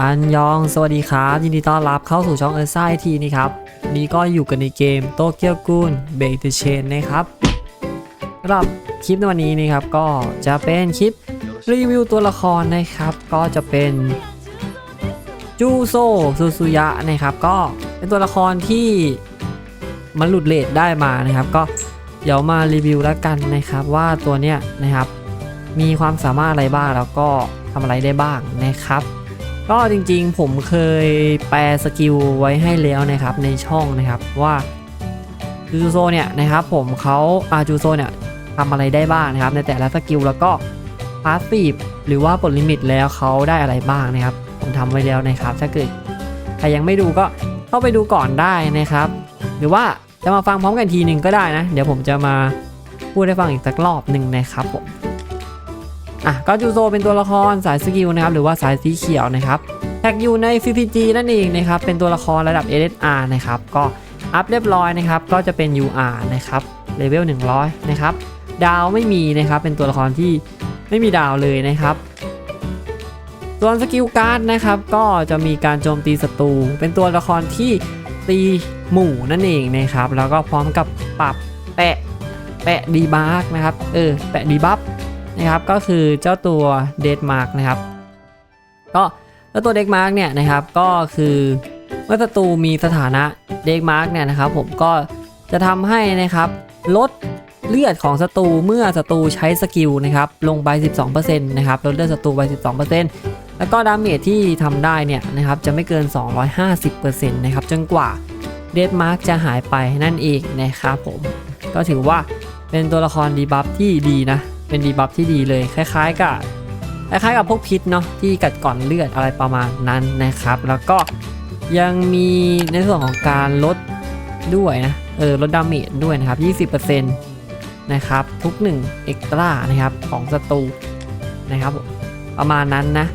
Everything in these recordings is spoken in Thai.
อันยอง สวัสดีครับ ยินดีต้อนรับเข้าสู่ช่องเออร์ไซทีนี่ครับนนี้ก็อยู่กันในเกมโตเกียวกูนเบรกเดอะเชนนะครับสำหรับคลิปในวันนี้นะครับ ก็จะเป็นคลิปรีวิวตัวละครนะครับ ก็จะเป็นจูโซซูซุยะนะครับ ก็เป็นตัวละครที่มันหลุดเลทได้มานะครับ ก็เดี๋ยวมารีวิวแล้วกันนะครับว่าตัวเนี้ยนะครับ มีความสามารถอะไรบ้างแล้วก็ทำอะไรได้บ้างนะครับ ก็จริงๆผมเคยแปลสกิลไว้ให้แล้วนะครับในช่องนะครับว่าจูโซเนี่ยนะครับผมเขาอาจูโซเนี่ยทำอะไรได้บ้างนะครับ ในแต่ละสกิลแล้วก็พาสซีฟหรือว่าปลดลิมิตแล้วเขาได้อะไรบ้างนะครับ ผมทำไว้แล้วนะครับ ถ้าเกิดใครยังไม่ดูก็เข้าไปดูก่อนได้นะครับ หรือว่าจะมาฟังพร้อมกันทีหนึ่งก็ได้นะ เดี๋ยวผมจะมาพูดให้ฟังอีกสักรอบหนึ่งนะครับผม อะก็จูโซเป็นตัวละครสายสกิลนะครับหรือว่าสายสีเขียวนะครับแท็กอยู่ใน CCG นั่นเองนะครับเป็นตัวละครระดับ SSR นะครับก็อัพเรียบร้อยนะครับก็จะเป็น UR นะครับเลเวล100 นะครับดาวไม่มีนะครับเป็นตัวละครที่ไม่มีดาวเลยนะครับส่วนสกิลการ์ดนะครับก็จะมีการโจมตีศัตรูเป็นตัวละครที่ตีหมู่นั่นเองนะครับแล้วก็พร้อมกับปรับแปะแปะดีบาร์กนะครับเออแปะดีบัฟ นะครับก็คือเจ้าตัวเดดมาร์กนะครับก็เจ้าตัวเดดมาร์กเนี่ยนะครับก็คือเมื่อศัตรูมีสถานะเดดมาร์กเนี่ยนะครับผมก็จะทำให้นะครับลดเลือดของศัตรูเมื่อศัตรูใช้สกิลนะครับลงไป 12%นะครับลดเลือดศัตรูไป 12%แล้วก็ดาเมจที่ทำได้เนี่ยนะครับจะไม่เกิน 250%นะครับจนกว่าเดดมาร์กจะหายไปนั่นเองนะครับผมก็ถือว่าเป็นตัวละครดีบัฟที่ดีนะ เป็นดีบัฟที่ดีเลยคล้ายๆกับคล้ายๆกับพวกพิษเนาะที่กัดก่อนเลือดอะไรประมาณนั้นนะครับ แล้วก็ยังมีในส่วนของการลดด้วยนะเออลดดาเมจด้วยนะครับ 20%นะครับทุก1เอ็กตร้านะครับของศัตรูนะครับ ประมาณนั้นนะ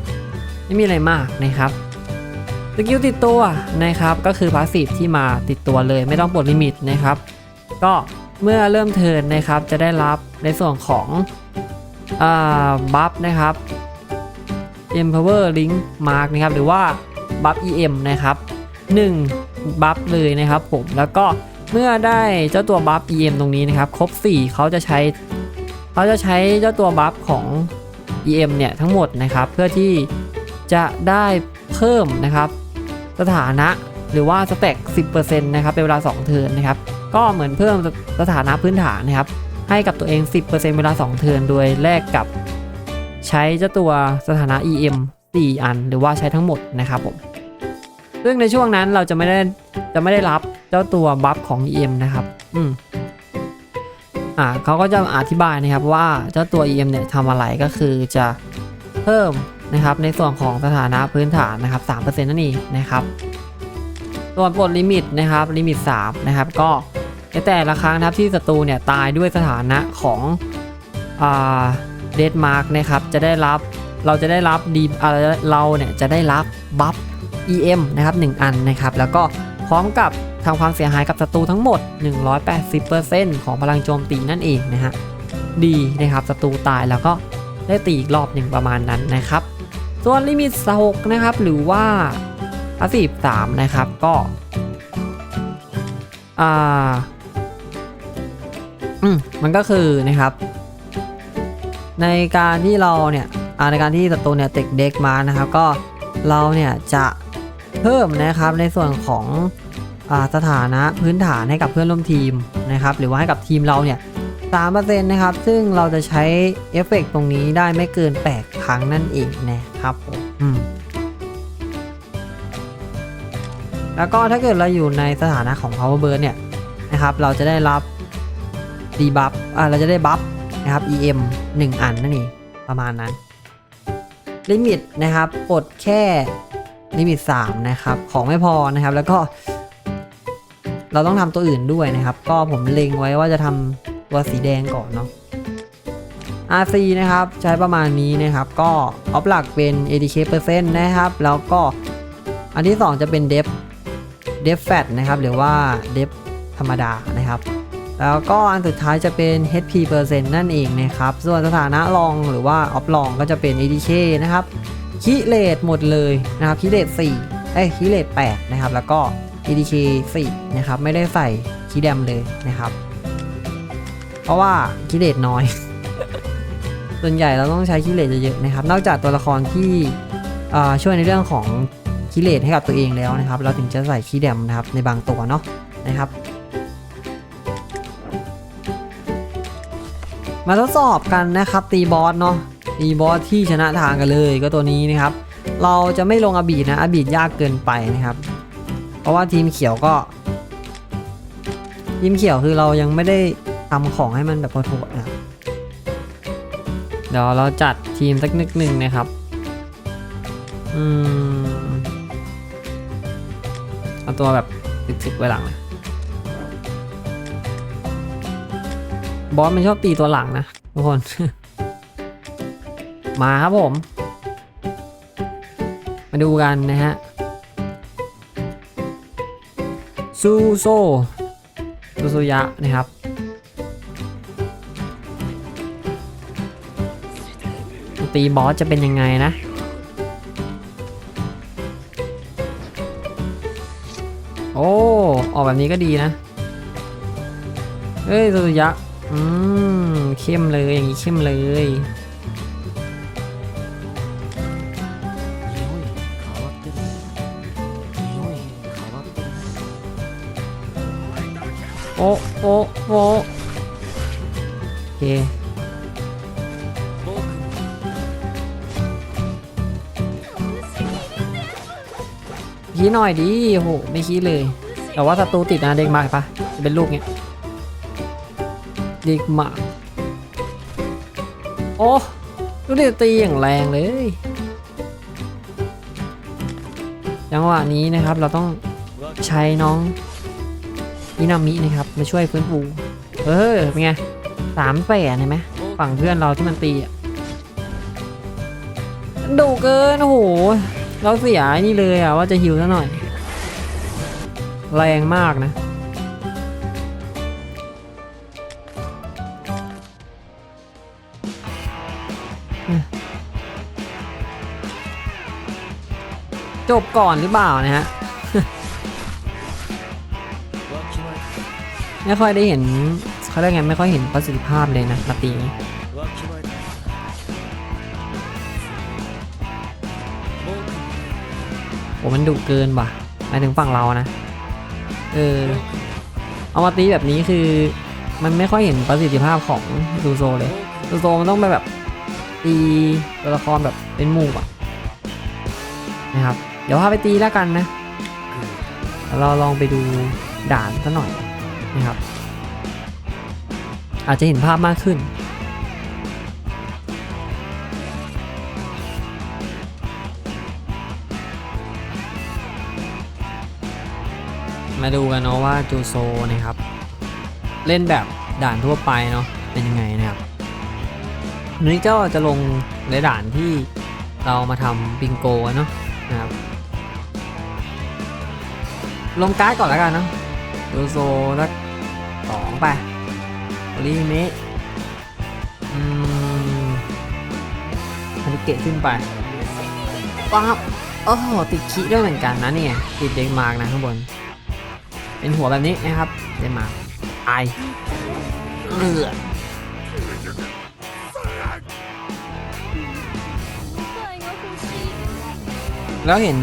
ไม่มีอะไรมากนะครับสกิลติดตัวนะครับก็คือพาสซีฟที่มาติดตัวเลยไม่ต้องปลดลิมิตนะครับ ก็เมื่อเริ่มเทิร์นนะครับจะได้รับในส่วนของ บัฟนะครับ Empower Link Mark นะครับหรือว่าบัฟ EM นะครับ 1 บัฟเลยนะครับผมแล้วก็เมื่อได้เจ้าตัวบัฟ EM ตรงนี้นะครับ ครบ 4 เขาจะใช้เขาจะใช้เจ้าตัวบัฟของ EM เนี่ยทั้งหมดนะครับ เพื่อที่จะได้เพิ่มนะครับ สถานะหรือว่าสแต็ก10%นะครับเป็นเวลา 2 เทิร์นนะครับ ก็เหมือนเพิ่มสถานะพื้นฐานนะครับ ให้กับตัวเอง 10%เวลา 2 เทิร์นโดยแลกกับ ใช้เจ้าตัวสถานะ EM 4 อัน หรือว่าใช้ทั้งหมดนะครับผมซึ่งในช่วงนั้นเราจะไม่ได้จะไม่ได้รับเจ้าตัวบัฟของ EM นะครับ อืมอ่าเขาก็จะอธิบายนะครับว่าเจ้าตัว EM เนี่ยทำอะไรก็คือจะเพิ่มนะครับในส่วนของสถานะพื้นฐานนะครับ3%นั่นเองนะครับ ส่วนปลดลิมิตนะครับลิมิต3นะครับก็ ในแต่ละครั้งนะครับที่ศัตรูเนี่ยตายด้วยสถานะของเดดมาร์กนะครับจะได้รับเราจะได้รับดีเราเนี่ยจะได้รับบัฟ EM นะครับ1อันนะครับแล้วก็พร้อมกับทำความเสียหายกับศัตรูทั้งหมด 180%ของพลังโจมตีนั่นเองนะฮะดีนะครับศัตรูตายแล้วก็ได้ตีอีกรอบหนึ่งประมาณนั้นนะครับ ส่วนลิมิต6นะครับหรือว่าพาสซีฟ3นะครับก็อ่า อืมมันก็คือนะครับ ในการที่เราเนี่ยในการที่ศัตรูเนี่ยติดเด็กมานะครับ ก็เราเนี่ยจะเพิ่มนะครับในส่วนของอสถานะพื้นฐานให้กับเพื่อนร่วมทีมนะครับ หรือว่าให้กับทีมเราเนี่ยสามเปอร์เซ็นต์นะครับ ซึ่งเราจะใช้เอฟเฟกตรงนี้ได้ไม่เกิน 8 ครั้งนั่นเองนะครับผมอืมแล้วก็ถ้าเกิดเราอยู่ในสถานะของ power burn เนี่ยนะครับ เราจะได้รับ ดีบัฟอ่าเราจะได้บัฟนะครับ em 1 อันนั่นเองประมาณนั้น ลิมิตนะครับปลดแค่ลิมิต3นะครับ ของไม่พอนะครับ แล้วก็ เราต้องทำตัวอื่นด้วยนะครับ ก็ผมเล็งไว้ว่าจะทำตัวสีแดงก่อนเนาะ RC นะครับ ใช้ประมาณนี้นะครับ ก็ออฟหลักเป็น ADK เปอร์เซ็นต์นะครับ แล้วก็อันที่ 2 จะเป็น Def Def Fat นะครับ หรือว่า Def ธรรมดานะครับ แล้วก็อันสุดท้ายจะเป็น HP เปอร์เซ็นต์นั่นเองนะครับ ส่วนสถานะรองหรือว่าออฟรองก็จะเป็น ADK นะครับคิเลตหมดเลยนะครับคิเลต4เอ้ยคิเลต8นะครับ แล้วก็ EDK 4นะครับ ไม่ได้ใส่คีย์แดมเลยนะครับ เพราะว่าคิเลตน้อย ส่วนใหญ่เราต้องใช้คิเลตเยอะๆนะครับ นอกจากตัวละครที่ช่วยในเรื่องของคิเลตให้กับตัวเองแล้วนะครับ เราถึงจะใส่คีย์แดมนะครับในบางตัวเนาะนะครับ มาทดสอบกันนะครับตีบอสเนาะตีบอสที่ชนะทางกันเลยก็ตัวนี้นะครับ เราจะไม่ลงอบีดนะอบีดยากเกินไปนะครับ เพราะว่าทีมเขียวก็ ทีมเขียวคือเรายังไม่ได้ทำของให้มันแบบโหดนะเดี๋ยวเราจัดทีมสักนิดหนึ่งนะครับ อืม เอาตัวแบบถึกๆไว้หลังนะ บอสมันชอบตีตัวหลังนะทุกคน มาครับผม มาดูกันนะฮะ ซูโซซูโซยะนะครับ ตีบอสจะเป็นยังไงนะโอ้ ออกแบบนี้ก็ดีนะ เฮ้ยซูโซยะ อืมเข้มเลยอย่างนี้เข้มเลยโอ้โอ้โอ้โอเคขี้หน่อยดิโอ้โห ไม่ขี้เลย แต่ว่าศัตรูติดนะเด็กมากปะจะเป็นลูกเนี้ยเด็กมาก โอ้ดูดิตีอย่างแรงเลยจังหวะนี้นะครับเราต้องใช้น้องมินามินะครับ มาช่วยฟื้นฟูเออเป็นไงสามแปดเห็นไหมฝั่งเพื่อนเราที่มันตีอะดุเกินโอ้โหเราเสียนี่เลยอะว่าจะหิวซะหน่อย แรงมากนะ จบก่อนหรือเปล่านะฮะ ไม่ค่อยได้เห็นเขาเรียกไงไม่ค่อยเห็นประสิทธิภาพเลยนะมาตีนี้โอ้มันดุเกินว่ะหมายถึงฝั่งเรานะ เออ เอามาตีแบบนี้คือ มันไม่ค่อยเห็นประสิทธิภาพของดูโซเลยดูโซมันต้องไปแบบตีตัวละครแบบเป็นหมู่อะ นะครับ เดี๋ยวพาไปตีแล้วกันนะ เราลองไปดูด่านซะหน่อยนะครับ อาจจะเห็นภาพมากขึ้นมาดูกันเนาะว่าจูโซนะครับ เล่นแบบด่านทั่วไปเนาะเป็นยังไงนะครับวันนี้เจ้าจะลงในด่านที่เรามาทำบิงโกเนาะ นะครับลงการ์ดก่อนแล้วกันเนาะจูโซแล้วสองไปรีเมคอืมอันนี้เกะขึ้นไปป๊บโอ้โหติดคิด้วยเหมือนกันนะเนี่ยติดเดนมาร์กนะข้างบน เป็นหัวแบบนี้นะครับ เดนมาร์กไอเลือด แล้วเห็น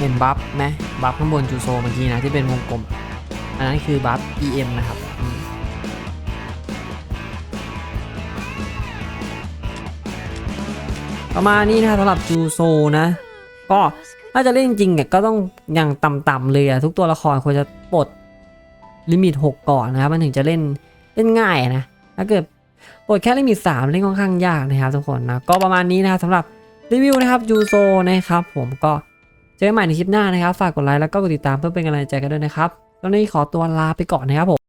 เห็นบัฟไหมบัฟข้างบนจูโซเมื่อกี้นะที่เป็นวงกลม อันนั้นคือบัฟ EM นะครับประมาณนี้นะสำหรับจูโซนะ ก็ถ้าจะเล่นจริงๆเนี่ยก็ต้องอย่างต่ำๆเลยอะทุกตัวละครควรจะปลดลิมิต 6 ก่อนนะครับ มันถึงจะเล่นเล่นง่ายนะ ถ้าเกิดปลดแค่ลิมิต 3 เล่นค่อนข้างยากนะครับทุกคนนะ ก็ประมาณนี้นะครับสำหรับ รีวิวนะครับยูโซนะครับผมก็เจอกันใหม่ในคลิปหน้านะครับ ฝากกดไลค์แล้วก็กดติดตามเพื่อเป็นกำลังใจกันด้วยนะครับตอนนี้ขอตัวลาไปก่อนนะครับผม